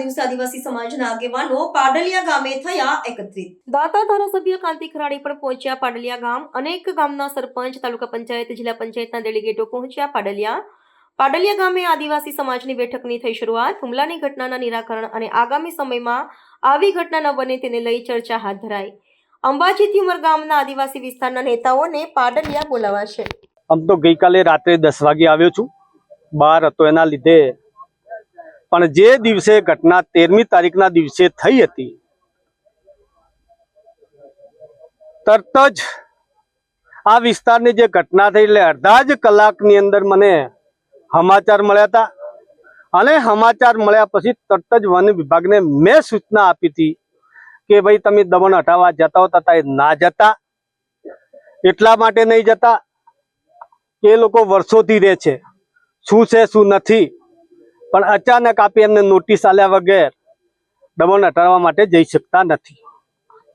દિવસે આદિવાસી સમાજના આગેવાનો પાડલિયા ગામે થયા એકત્રિત. દાતા ધારાસભ્ય કાંતિ ખરાડી પણ પહોંચ્યા પાડલિયા ગામ. અનેક ગામના સરપંચ તાલુકા પંચાયત જિલ્લા પંચાયતના ડેલિગેટો પહોંચ્યા પાડલિયા. પાડલિયા ગામે આદિવાસી સમાજની બેઠકની થઈ શરૂઆત. હુમલાની ઘટનાના નિરાકરણ અને આગામી સમયમાં આવી ઘટના ન બને તેને લઈ ચર્ચા હાથ ધરાઈ. અંબાજીથી ઉમરગામના આદિવાસી વિસ્તારના નેતાઓને પાડલિયા બોલાવાશે. આમ તો ગઈકાલે રાત્રે દસ વાગે આવ્યો છું. બહાર હતો એના લીધે પણ જે દિવસે ઘટના તેરમી તારીખના દિવસે થઈ હતી, તરત જ આ વિસ્તારની જે ઘટના થઈ એટલે અડધા જ કલાકની અંદર મને સમાચાર મળ્યા હતા. અને સમાચાર મળ્યા પછી તરત જ વન વિભાગને મેં સૂચના આપી હતી કે ભાઈ, તમે દમણ હટાવવા જતા હો, તથા એ ના જતા. એટલા માટે નહીં જતા એ લોકો વર્ષોથી રહે છે. શું છે, શું નથી? પણ અચાનક આપી એમને નોટિસ આલ્યા વગર દમણ હટાવવા માટે જઈ શકતા નથી.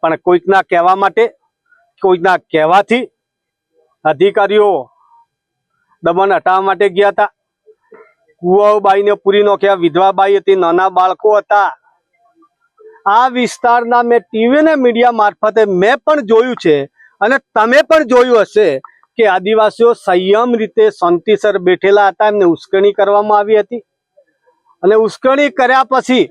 પણ કોઈકના કહેવા માટે, કોઈકના કહેવાથી અધિકારીઓ દમણ હટાવવા માટે ગયા હતા. કુવાઓબાઈને પૂરી નોખ્યા. વિધવાબાઈ હતી, નાના બાળકો હતા. આ વિસ્તારના મેં ટીવી ને મીડિયા મારફતે મેં પણ જોયું છે અને તમે પણ જોયું હશે કે આદિવાસીઓ સંયમ રીતે શાંતિસર બેઠેલા હતા. એમને ઉશ્કેરણી કરવામાં આવી હતી. અને ઉશ્કેરણી કર્યા પછી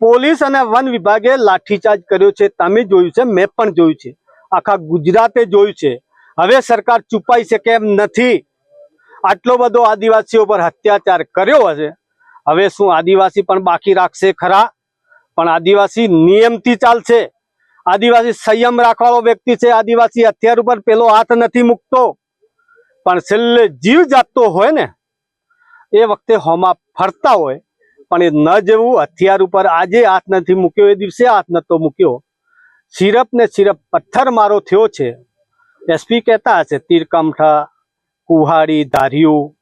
પોલીસ અને વન વિભાગે લાઠીચાર્જ કર્યો છે. તમે જોયું છે, મેં પણ જોયું છે. આખા ગુજરાતે જોયું છે. હવે સરકાર ચૂપાઈ છે એમ નથી. આટલો બધો આદિવાસીઓ પર અત્યાચાર કર્યો હશે. હવે શું આદિવાસી પણ બાકી રાખશે ખરા? પણ આદિવાસી નિયમથી ચાલશે. આદિવાસી સંયમ રાખવાળો વ્યક્તિ છે. આદિવાસી હથિયાર ઉપર પેલો હાથ નથી મૂકતો. પણ છેલ્લે જીવ જાતતો હોય ને એ વખતે હોમાં ફરતા હોય, પણ એ ન જેવું, હથિયાર ઉપર આજે હાથ નથી મૂક્યો, એ દિવસે હાથ નહોતો મૂક્યો. સિરપ ને સિરપ પથ્થર મારો થયો છે. એસપી કહેતા હશે, તીરકમઠા, કુહાડી, ધારિયું.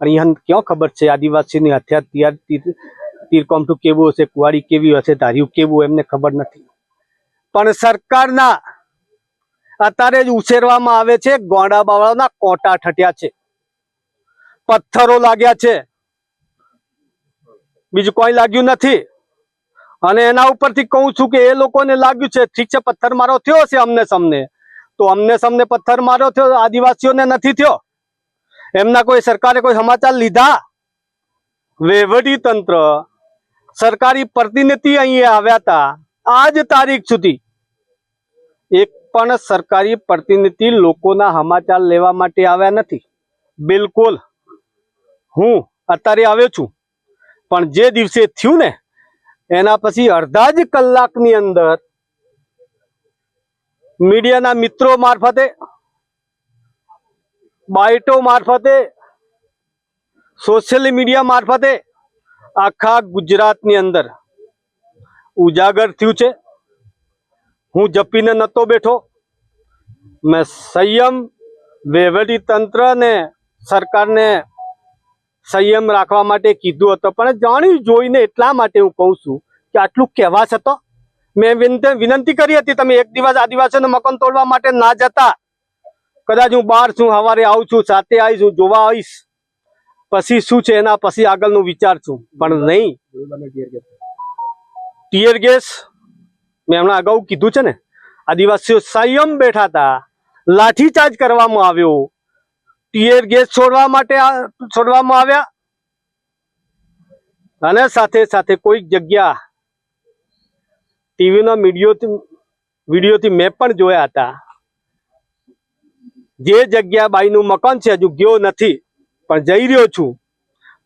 અહીંયા ક્યાં ખબર છે, આદિવાસીની હથિયાર તિયાર તીર, તીરકમઠું કેવું હશે, કુહાડી કેવી હશે, ધારિયું કેવું, એમને ખબર નથી. પણ સરકારના, અત્યારે જ ઉછેરવામાં આવે છે, ગોંડા બાવળાના કોટા ઠટ્યા છે. પથ્થરો લાગ્યા છે. બીજું કોઈ લાગ્યું નથી. અને એના ઉપરથી કહું છું કે એ લોકોને લાગ્યું છે, ઠીક છે પથ્થર મારો થયો છે અમને સમને. તો અમને સમને પથ્થર મારો થયો, આદિવાસીઓને નથી થયો. એમના કોઈ સરકારે કોઈ સમાચાર લીધા? વહીવટી તંત્ર, સરકારી પ્રતિનિધિ અહીંયા આવ્યા હતા, આજ તારીખ સુધી. એક પણ સરકારી પ્રતિનિધિ લોકોના સમાચાર લેવા માટે આવ્યા નથી. બિલકુલ. હું અત્યારે આવ્યો છું. પણ જે દિવસે થયું ને, એના પછી અડધા જ કલાકની અંદર મીડિયાના મિત્રો મારફતે બાઇટો મારફતે, સોશિયલ મીડિયા મારફતે આખા ગુજરાતની અંદર ઉજાગર થયું છે. હું જપીને નહોતો બેઠો. મેં સંયમ વહીવટી તંત્રને સરકારને સંયમ રાખવા માટે કીધું હતું. પણ જાણી જોઈને એટલા માટે હું કહું છું કે આટલું કહેવાશ હતો. મેં વિનંતી કરી હતી, તમે એક દિવસ આદિવાસીઓને મકાન તોડવા માટે ના જતા. કદાચ હું બહાર છું સવારે આવું છું, સાથે આવીશ, હું જોવા આવીશ. પછી શું છે એના પછી આગળનું વિચાર છું. પણ નહીં. ટીયર ગેસ મેં હમણાં અગાઉ કીધું છે ને, આદિવાસીઓ સંયમ બેઠા હતા. લાઠીચાર્જ કરવામાં આવ્યો. ટીયર ગેસ છોડવા માટે છોડવામાં આવ્યા. અને સાથે સાથે કોઈક જગ્યા ટીવીના મીડિયોથી, વિડીયોથી મેં પણ જોયા હતા. જે જગ્યા બાઈનું મકાન છે, હજુ ગયો નથી, પણ જઈ રહ્યો છું.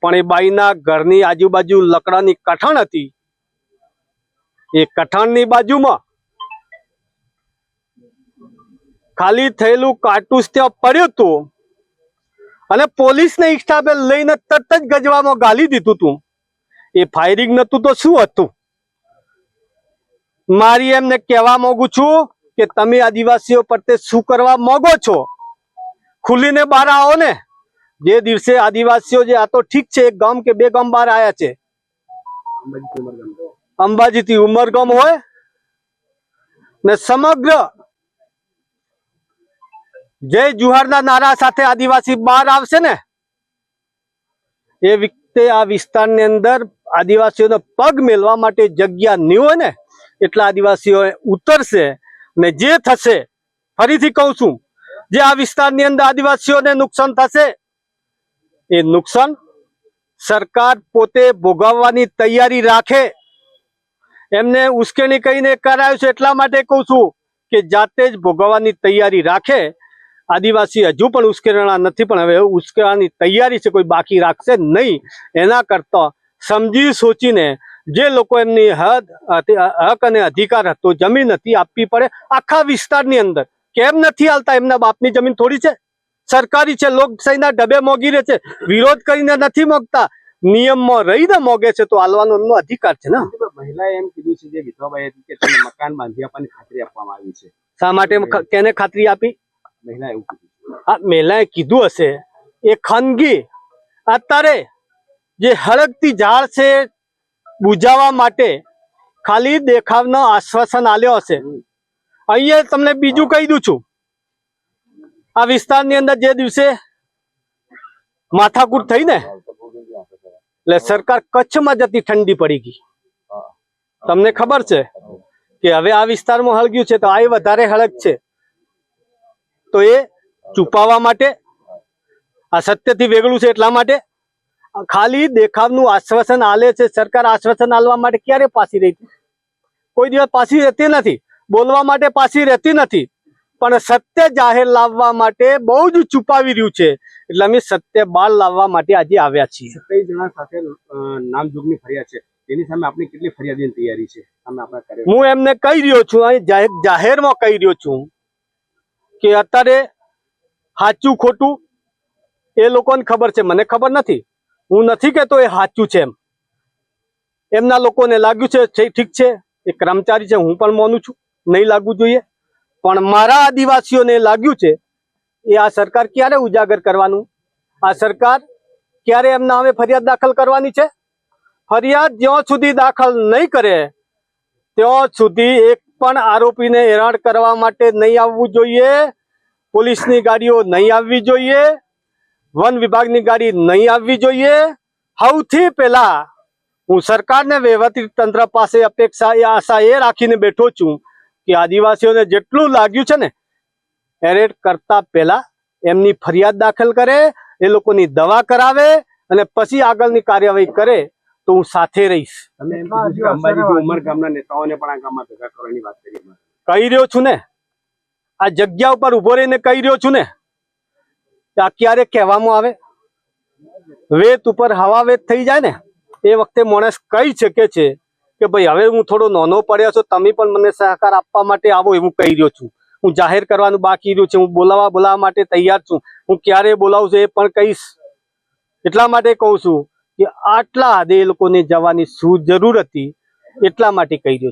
પણ એ બાઈના ઘરની આજુબાજુ લકડાની કઠણ હતી. એ કઠણની બાજુમાં ખાલી થયેલું કાર્ટૂસ ત્યાં પડ્યું હતું. અને પોલીસને સ્ટાફે લઈને તરત જ ગજવામાં ગાલી દીધું તું. એ ફાયરિંગ નતું તો શું હતું? મારી એમને કહેવા માંગુ છું કે તમે આદિવાસીઓ પ્રત્યે શું કરવા માંગો છો? ખુલીને બહાર આવો ને. જે દિવસે આદિવાસીઓ જે આ તો ઠીક છે, એક ગામ કે બે ગામ બહાર આવ્યા છે. અંબાજીથી ઉમરગામ હોય ને સમગ્ર જય જુહારના નારા સાથે આદિવાસી બહાર આવશે ને, એ વખતે આ વિસ્તારની અંદર આદિવાસીઓને પગ મેળવા માટે જગ્યા નહીં હોય ને, એટલા આદિવાસીઓ ઉતરશે ને જે થશે, ફરીથી કહું છું, જે આ વિસ્તારની અંદર આદિવાસીઓને નુકસાન થશે, એ નુકસાન સરકાર પોતે ભોગવવાની તૈયારી રાખે. એમને ઉશ્કેરણી કહીને કરાયું છે એટલા માટે કહું છું કે જાતે જ ભોગવવાની તૈયારી રાખે આદિવાસી હજુ પણ ઉશ્કેરણા નથી પણ હવે ઉશ્કેરવાની તૈયારી છે કોઈ બાકી રાખશે નહીં. એના કરતા સમજી સોચીને જે લોકો એમની હદ હક અને અધિકાર હતો જમીન હતી આપવી પડે આખા વિસ્તારની અંદર. કેમ નથી હાલતા એમના બાપની જમીન થોડી છે? સરકારી છે લોકશાહીના ડબે મોગી રહે છે. વિરોધ કરીને નથી મોગતા નિયમમાં રહીને મોગે છે તો હાલવાનો એમનો અધિકાર છે ને? મહિલાએ એમ કીધું છે જે વિધવાબાઈ હતી કે મકાન બાંધી આપવાની ખાતરી આપવામાં આવી છે. શા માટે કેને ખાતરી આપી? મહિલાએ એવું કીધું મહિલાએ કીધું હશે એ ખાનગી અત્યારે જે હળગતી ઝાડ છે બુજાવવા માટે ખાલી દેખાવનો આશ્વાસન આલ્યો હશે. અહીંયા તમને બીજું કહી દઉં છું. આ વિસ્તારની અંદર જે દિવસે માથાકૂટ થઈ ને એટલે સરકાર કચ્છમાં જતી ઠંડી પડી ગઈ. તમને ખબર છે કે હવે આ વિસ્તારમાં હળગ્યું છે તો આ વધારે હળગ છે. તો એ છુપાવવા માટે આ સત્યથી વેગળું છે એટલા માટે ખાલી દેખાવનું આશ્વાસન આલે છે સરકાર આશ્વાસન આલવા માટે ક્યારે પાછી રહી? કોઈ દિવસ પાછી રહેતી નથી બોલવા માટે પાછી રહેતી નથી પણ સત્ય જાહેર લાવવા માટે બહુ જ છુપાવી રહ્યું છે. એટલે અમે સત્ય બહાર લાવવા માટે આજે આવ્યા છીએ. કઈ જણા સાથે નામજોગની ફરિયાદ છે. એની સામે આપણી કેટલી ફરિયાદની તૈયારી છે? હું એમને કહી રહ્યો છું અહીં જાહેરમાં કહી રહ્યો છું. કે અત્યારે સાચું ખોટું એ લોકોને ખબર છે. મને ખબર નથી. હું નથી કહેતો એ સાચું છે એમ. એમના લોકોને લાગ્યું છે ઠીક છે. એ કર્મચારી છે, હું પણ માનું છું. નહીં લાગવું જોઈએ. પણ મારા આદિવાસીઓને લાગ્યું છે, એ આ સરકાર ક્યારે ઉજાગર કરવાનું? આ સરકાર ક્યારે એમના હવે ફરિયાદ દાખલ કરવાની છે? ફરિયાદ જ્યાં સુધી દાખલ નહીં કરે, ત્યાં સુધી એક પણ આરોપીને હેરાન કરવા માટે નહીં આવવું જોઈએ. પોલીસની ગાડીઓ નહીં આવવી જોઈએ. વન વિભાગની ગાડી નહીં આવવી જોઈએ. સૌથી પહેલા હું સરકારને વહીવટી તંત્ર પાસે અપેક્ષા એ આશા એ રાખીને બેઠો છું કે આદિવાસીઓને જેટલું લાગ્યું છે ને એરેટ કરતા પહેલા એમની ફરિયાદ દાખલ કરે, એ લોકોની દવા કરાવે અને પછી આગળની કાર્યવાહી કરે તો હું સાથે રહીશ. તમે ઉમર ગામના નેતાઓને પણ આ ગામમાં ભેગા કરવાની વાત કરી કહી રહ્યો છું ને? આ જગ્યા ઉપર ઊભો રહીને કહી રહ્યો છું ને? કે આ ક્યારે કહેવામાં આવે? વેત ઉપર હવા વેત થઈ જાય ને? એ વખતે માણસ કહી શકે છે કે ભાઈ હવે હું થોડો નાનો પડ્યો છું તમે પણ મને સહકાર આપવા માટે આવો એવું કહી રહ્યો છું. હું જાહેર કરવાનું બાકી રહ્યું છે હું બોલાવવા બોલાવવા માટે તૈયાર છું. હું ક્યારે બોલાવું છું એ પણ કહીશ. એટલા માટે કહું છું કે આટલા હદે એ લોકોને જવાની શું જરૂર હતી એટલા માટે કહી રહ્યો છું.